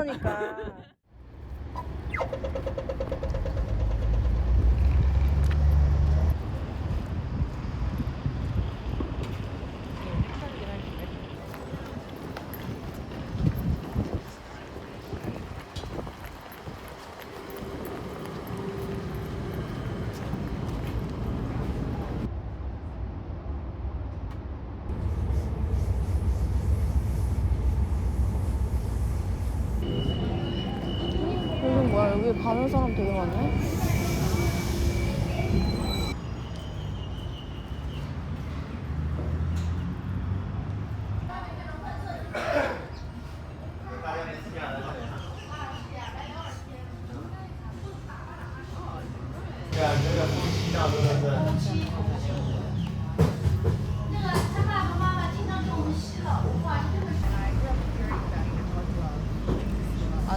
거니까. 여기 가는 사람 되게 많네.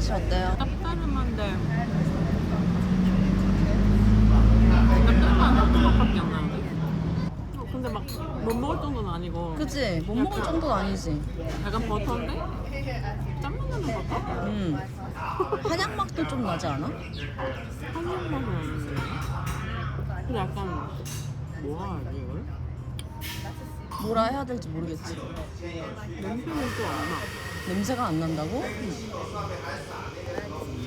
맛이 어때요? 짭짤한데 짭짤한 한국밖에 안 나는데 어, 근데 막 못 먹을 정도는 아니고 그치? 못 먹을 정도는 아니지. 약간 버터인데 짠맛 나는 버터? 음. 한약맛도 좀 나지 않아? 한국맛은 아닌데 근데 약간 뭐라 해야 지 이걸? 뭐라 해야 될지 모르겠지. 냄새는 또 안 나. 냄새가 안 난다고?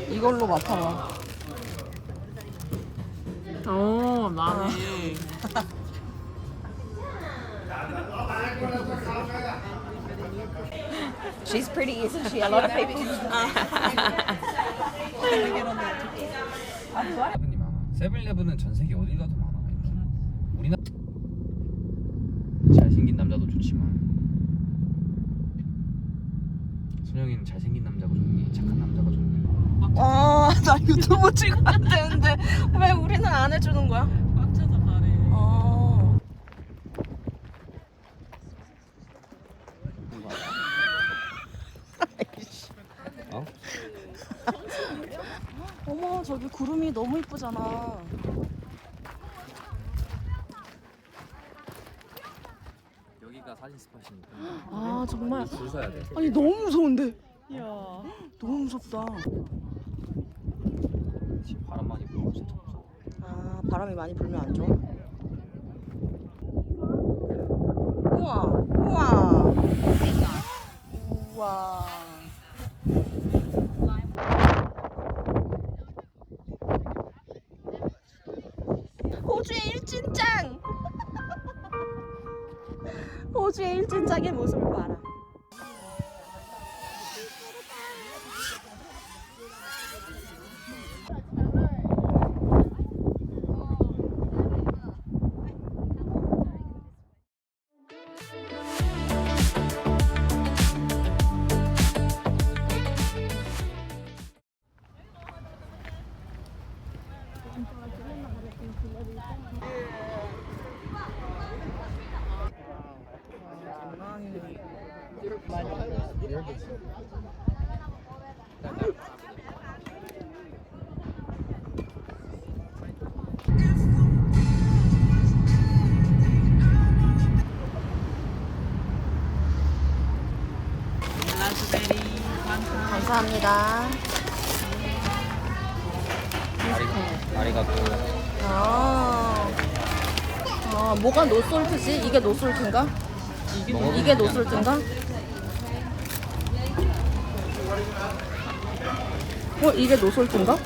이걸로 맡아봐. 오 나네 She's pretty, isn't she? A lot of people. 세븐이 많아. 세븐일레븐은 전 세계 어디 가도 많아. 이렇게. 우리나라 잘생긴 남자도 좋지만 순영이는 잘생긴 남자가 좋니? 착한 남자가 좋니? 아, 나 유튜브 찍어야 되는데 왜 우리는 안 해주는 거야? 꽉 차서 가래 어. 어? 어머, 저기 구름이 너무 이쁘잖아. 여기가 사진 스팟이니까 아, 정말. 줄 서야 돼. 아니, 너무 무서운데. 이야 너무 무섭다. 지금 바람 많이 불고 진짜 무서워. 아, 바람이 많이 불면 안 좋아? 우와, 우와. 우와. 호주의 일진장! 호주의 일진장의 모습을 봐라. 감사합니다. 아리 아리가또 아, 아 뭐가 노솔트지? 이게 노솔트인가? 이게 노솔트인가? 어, 이게 노솔트인가?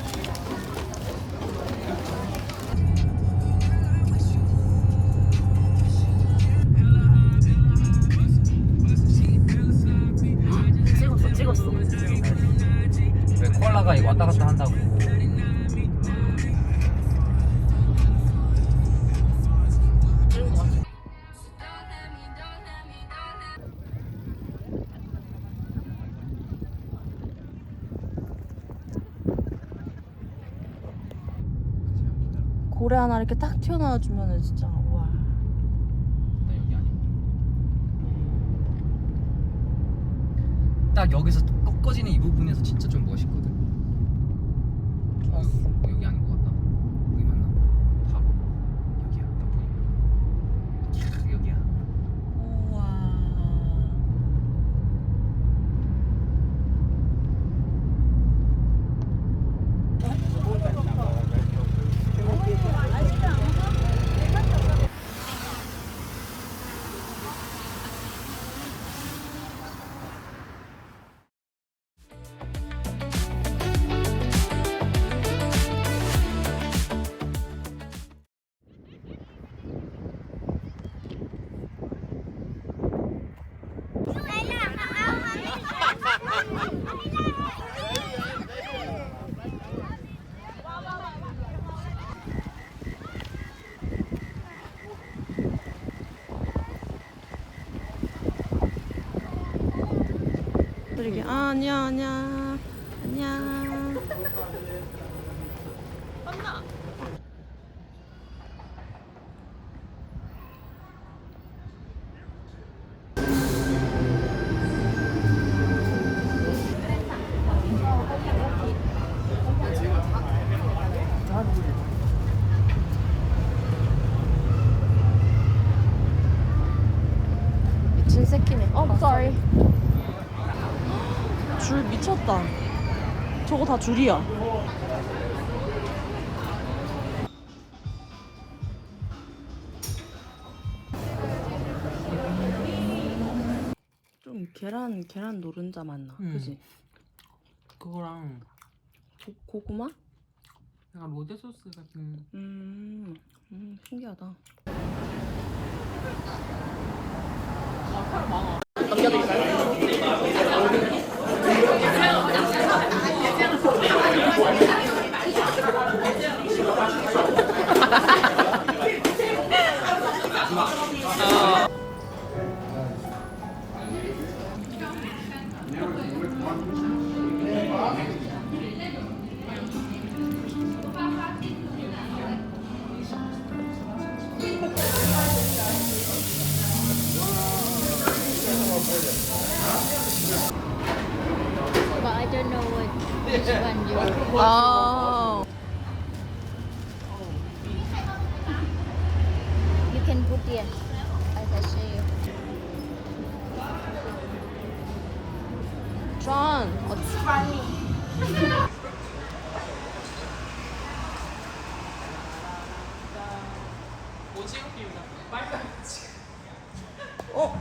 고래 하나 이렇게 딱 튀어나와 주면은 진짜 와. 나 여기 아니고 딱 여기서 꺾어지는 이 부분에서 진짜 좀 멋있거든 좋았어. 아, 안녕 안녕. 미친 새끼네. 어, sorry. 줄 미쳤다. 저거 다 줄이야. 좀 계란 계란 노른자 맛나. 음. 그지? 그거랑 고, 고구마? 약간 로제 소스 같은 음, 음 신기하다. But one you 아, can put here. I can show you. John, what's funny? 오징어 비빔밥 빨간 어,